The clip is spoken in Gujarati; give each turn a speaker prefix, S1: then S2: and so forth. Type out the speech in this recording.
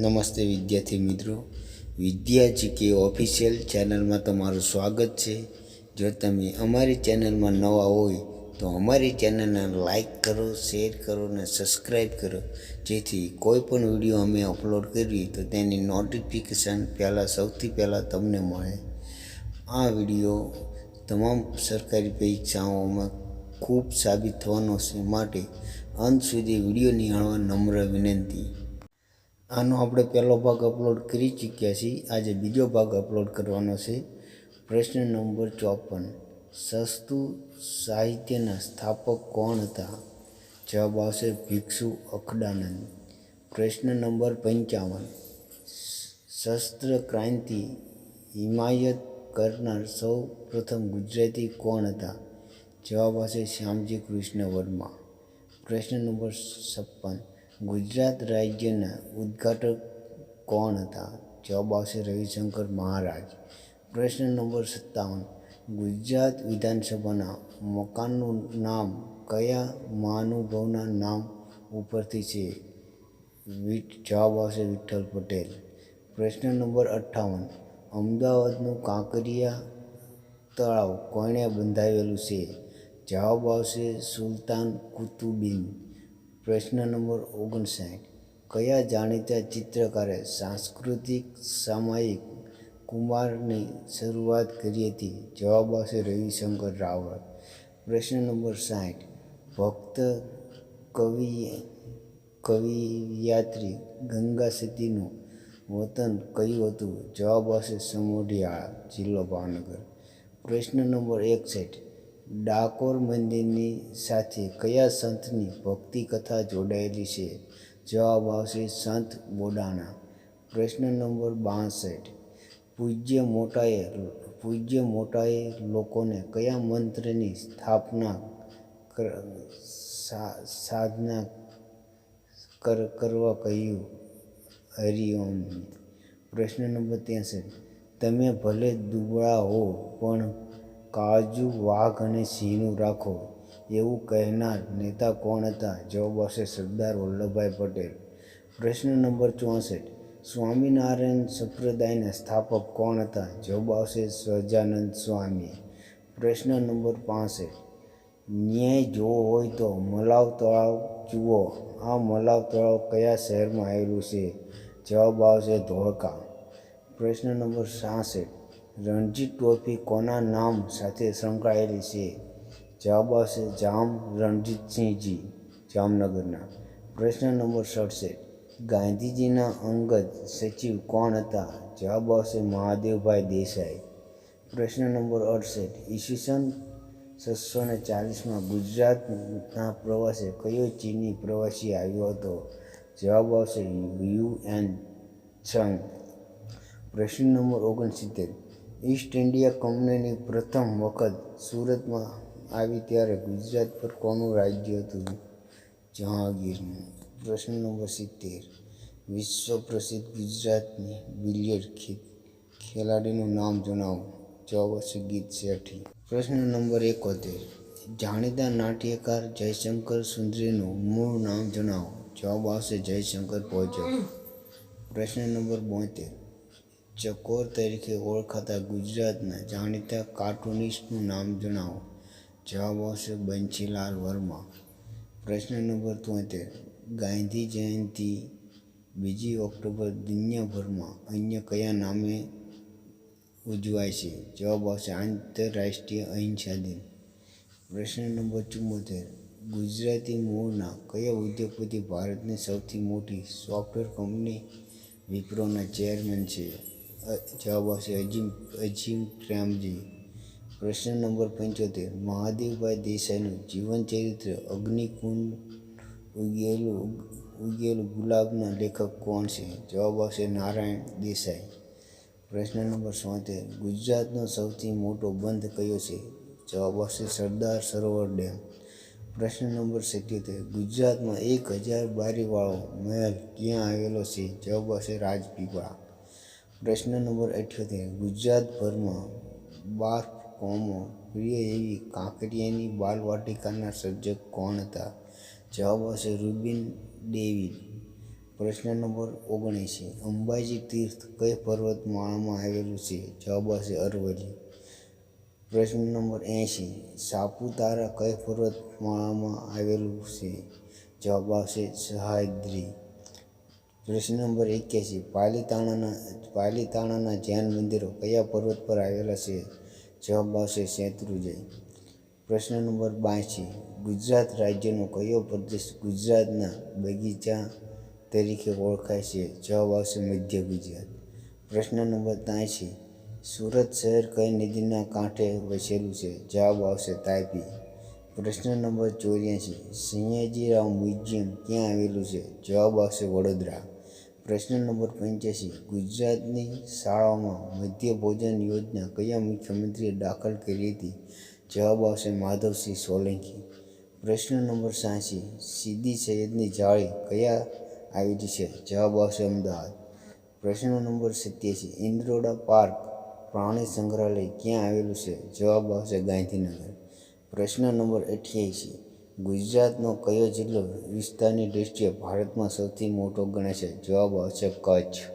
S1: નમસ્તે વિદ્યાર્થી મિત્રો. વિદ્યા જીકે ઓફિશિયલ ચેનલમાં તમારું સ્વાગત છે. જો તમે અમારી ચેનલમાં નવા હોય, તો અમારી ચેનલને લાઈક કરો, શેર કરો અને સબસ્ક્રાઈબ કરો. જેથી કોઈ પણ વીડિયો અમે અપલોડ કરીએ, તો તેની નોટિફિકેશન પહેલાં સૌથી પહેલાં તમને મળે. આ વીડિયો તમામ સરકારી પરીક્ષાઓમાં ખૂબ સાબિત થવાનો છે. માટે અંત સુધી વીડિયો નિહાળવા નમ્ર વિનંતી. આનો આપણે પહેલો ભાગ અપલોડ કરી ચૂક્યા છીએ. આજે બીજો ભાગ અપલોડ કરવાનો છે. પ્રશ્ન નંબર ચોપન. સસ્તું સાહિત્યના સ્થાપક કોણ હતા? જવાબ આવશે ભિક્ષુ અખડાનંદ. પ્રશ્ન નંબર પંચાવન. શસ્ત્ર ક્રાંતિ હિમાયત કરનાર સૌ પ્રથમ ગુજરાતી કોણ હતા? જવાબ આવશે શ્યામજી કૃષ્ણ વર્મા. પ્રશ્ન નંબર છપ્પન. ગુજરાત રાજ્યના ઉદ્ઘાટક કોણ હતા? જવાબ આવશે રવિશંકર મહારાજ. પ્રશ્ન નંબર સત્તાવન. ગુજરાત વિધાનસભાના મકાનનું નામ કયા મહાનુભાવના નામ ઉપરથી છે? જવાબ આવશે વિઠ્ઠલ પટેલ. પ્રશ્ન નંબર અઠ્ઠાવન. અમદાવાદનું કાંકરિયા તળાવ કોણે બંધાવેલું છે? જવાબ આવશે સુલતાન કુતુબીન પ્રશ્ન નંબર ઓગણસાઠ. કયા જાણીતા ચિત્રકારે સાંસ્કૃતિક સામાયિક કુમારની શરૂઆત કરી હતી? જવાબ આવશે રવિશંકર રાવળ. પ્રશ્ન નંબર સાઠ. ભક્ત, કવિ, કવિયાત્રી ગંગા સતીનું વતન કયું હતું? જવાબ આવશે સમોઢિયાળા, જિલ્લો ભાવનગર. પ્રશ્ન નંબર એકસઠ. ડાકોર મંદિરની સાથે કયા સંતની ભક્તિ કથા જોડાયેલી છે? જવાબ આવશે સંત બોડાણા. પ્રશ્ન નંબર બાસઠ. પૂજ્ય મોટાએ પૂજ્ય મોટાએ લોકોને કયા મંત્રની સ્થાપના સાધના કર કરવા કહ્યું? હરિઓમ. પ્રશ્ન નંબર ત્રેસઠ. તમે ભલે દુબળા હો, પણ કાળજુ વાઘ અને સિંહનું રાખો. એવું કહેનાર નેતા કોણ હતા? જવાબ આવશે સરદાર વલ્લભભાઈ પટેલ. પ્રશ્ન નંબર ચોસઠ. સ્વામિનારાયણ સંપ્રદાયના સ્થાપક કોણ હતા? જવાબ આવશે સહજાનંદ સ્વામી. પ્રશ્ન નંબર પાસઠ. ન્યાય જોવો હોય તો મલાવ તળાવ જુઓ. આ મલાવ તળાવ કયા શહેરમાં આવેલું છે? જવાબ આવશે ધોળકા. પ્રશ્ન નંબર સાસઠ. રણજી ટ્રોફી કોના નામ સાથે સંકળાયેલી છે? જવાબ આવશે જામ રણજીતસિંહજી, જામનગરના. પ્રશ્ન નંબર સડસઠ. ગાંધીજીના અંગત સચિવ કોણ હતા? જવાબ આવશે મહાદેવભાઈ દેસાઈ. પ્રશ્ન નંબર અડસઠ. ઈસવીસન છસો ને ચાલીસમાં ગુજરાતના પ્રવાસે કયો ચીની પ્રવાસી આવ્યો હતો? જવાબ આવશે યુ એન છંગ. પ્રશ્ન નંબર ઓગણસિત્તેર. ઈસ્ટ ઇન્ડિયા કંપનીની પ્રથમ વખત સુરતમાં આવી ત્યારે ગુજરાત પર કોનું રાજ્ય હતું? જહાંગીરનું. પ્રશ્ન નંબર સિત્તેર વિશ્વ પ્રસિદ્ધ ગુજરાતની બિલિયર્ડ ખેલાડીનું નામ જણાવો. જવાબ આવશે ગીત શેઠી. પ્રશ્ન નંબર એકોતેર. જાણીતા નાટ્યકાર જયશંકર સુંદરીનું મૂળ નામ જણાવો. જવાબ આવશે જયશંકર ભોજક પ્રશ્ન નંબર બોતેર. ચકોર તરીકે ઓળખાતા ગુજરાતના જાણીતા કાર્ટુનિસ્ટનું નામ જણાવો. જવાબ આવશે બંછીલાલ વર્મા. પ્રશ્ન નંબર તોતેર ગાંધી જયંતિ બીજી ઓક્ટોબર દુનિયાભરમાં અન્ય કયા નામે ઉજવાય છે? જવાબ આવશે આંતરરાષ્ટ્રીય અહિંસા દિન. પ્રશ્ન નંબર ચુમ્મોતેર ગુજરાતી મૂળના કયા ઉદ્યોગપતિ ભારતની સૌથી મોટી સોફ્ટવેર કંપની વિપ્રોના ચેરમેન છે? જવાબ આવશે અજીમ અજીમ પ્રેમજી પ્રશ્ન નંબર પંચોતેર. મહાદેવભાઈ દેસાઈનું જીવન ચરિત્ર, અગ્નિકુંડ ઉગેલું ઉગેલું ગુલાબના લેખક કોણ છે? જવાબ આવશે નારાયણ દેસાઈ. પ્રશ્ન નંબર સોતેર. ગુજરાતનો સૌથી મોટો બંધ કયો છે? જવાબ આવશે સરદાર સરોવર ડેમ. પ્રશ્ન નંબર સિત્યોતેર. ગુજરાતમાં એક હજાર બારીવાળો મહેલ ક્યાં આવેલો છે? જવાબ આવશે રાજપીપળા. પ્રશ્ન નંબર અઠ્યોતેર. ગુજરાતભરમાં બાર કોમો પ્રિય એવી કાંકરિયાની બાલવાટિકાના સર્જક કોણ હતા? જવાબ આવશે રૂબિન ડેવિડ. પ્રશ્ન નંબર ઓગણીસી. અંબાજી તીર્થ કઈ પર્વતમાળામાં આવેલું છે? જવાબ આવશે અરવલ્લી. પ્રશ્ન નંબર એંશી. સાપુતારા કઈ પર્વતમાળામાં આવેલું છે? જવાબ આવશે સહ્યાદ્રી. પ્રશ્ન નંબર એક્યાસી, પાલીતાણાના પાલીતાણાના જૈન મંદિરો કયા પર્વત પર આવેલા છે? જવાબ આવશે શેત્રુજય. પ્રશ્ન નંબર બાંસી. ગુજરાત રાજ્યનો કયો પ્રદેશ ગુજરાતના બગીચા તરીકે ઓળખાય છે? જવાબ આવશે મધ્ય ગુજરાત. પ્રશ્ન નંબર ત્યાંસી. સુરત શહેર કઈ નદીના કાંઠે વસેલું છે? જવાબ આવશે તાપી. પ્રશ્ન નંબર ચોર્યાસી. સયાજીરાવ મ્યુઝિયમ ક્યાં આવેલું છે? જવાબ આવશે વડોદરા. પ્રશ્ન નંબર પંચ્યાસી. ગુજરાતની શાળાઓમાં મધ્ય ભોજન યોજના કયા મુખ્યમંત્રીએ દાખલ કરી હતી? જવાબ આવશે માધવસિંહ સોલંકી. પ્રશ્ન નંબર સાંસી સીદી સૈયદની જાળી કયા આવેલી છે? જવાબ આવશે અમદાવાદ. પ્રશ્ન નંબર સત્યાસી. ઇન્દ્રોડા પાર્ક પ્રાણી સંગ્રહાલય ક્યાં આવેલું છે? જવાબ આવશે ગાંધીનગર. પ્રશ્ન નંબર અઠ્યાસી. ગુજરાતનો કયો જિલ્લો વિસ્તારની દૃષ્ટિએ ભારતમાં સૌથી મોટો ગણાય છે? જવાબ આવશે કચ્છ.